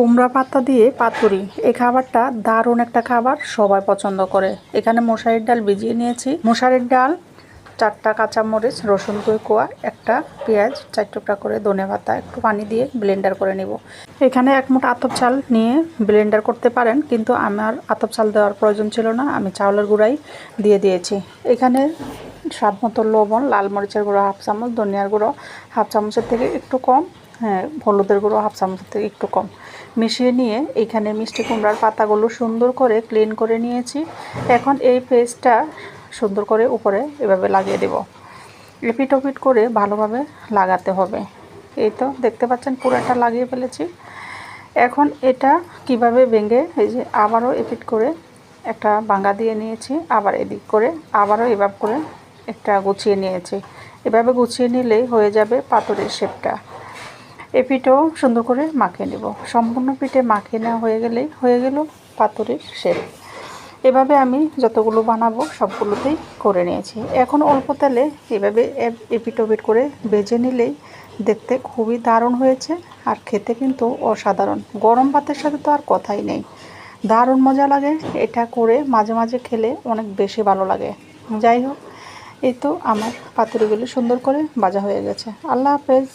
কুমড়া পাতা দিয়ে পাতুরি। এই খাবারটা দারুণ একটা খাবার, সবাই পছন্দ করে। এখানে মশারির ডাল ভিজিয়ে নিয়েছি। মশারির ডাল, চারটা কাঁচামরিচ, রসুন দুই কোয়া, একটা পেঁয়াজ, চার টুকরা করে ধনে পাতা, একটু পানি দিয়ে ব্লেন্ডার করে নিব। এখানে এক মুঠ আতপ চাল নিয়ে ব্লেন্ডার করতে পারেন, কিন্তু আমার আতপ চাল দেওয়ার প্রয়োজন ছিল না, আমি চাউলের গুঁড়াই দিয়ে দিয়েছি। এখানে স্বাদ মতো লবণ, লাল মরিচের গুঁড়ো, হাফ চামচ, ধনিয়ার গুঁড়ো, হাফ চামচের থেকে একটু কম হ্যাঁ হলুদের গুঁড়ো হাফ চামচের থেকে একটু কম। মিশিয়ে নিয়ে এখানে মিষ্টি কুমড়ার পাতাগুলো সুন্দর করে ক্লিন করে নিয়েছি। এখন এই পেস্টটা সুন্দর করে উপরে এভাবে লাগিয়ে দেব। ওপিট করে ভালোভাবে লাগাতে হবে। এই তো দেখতে পাচ্ছেন পুরাটা লাগিয়ে ফেলেছি। এখন এটা কীভাবে ভেঙে এই যে আবারও এপিট করে একটা বাঙ্গা দিয়ে নিয়েছি, আবার এদিক করে আবারও এভাবে করে একটা গুছিয়ে নিয়েছি। এভাবে গুছিয়ে নিলেই হয়ে যাবে পাথরের শেপটা এ পিঠেও সুন্দর করে মাখিয়ে নেব। সম্পূর্ণ পিঠে মাখিয়ে নেওয়া হয়ে গেলেই হয়ে গেল পাতুরির শেপ। এভাবে আমি যতগুলো বানাবো সবগুলোতেই করে নিয়েছি। এখন অল্প তেলে এভাবে এপিট ওপিট করে বেজে নিলেই দেখতে খুবই দারুণ হয়েছে আর খেতে কিন্তু অসাধারণ। গরম ভাতের সাথে তো আর কথাই নেই। দারুণ মজা লাগে। এটা করে মাঝে মাঝে খেলে অনেক বেশি ভালো লাগে। যাই হোক, এই তো আমার পাতুরিগুলি সুন্দর করে ভাজা হয়ে গেছে। আল্লাহ হাফেজ।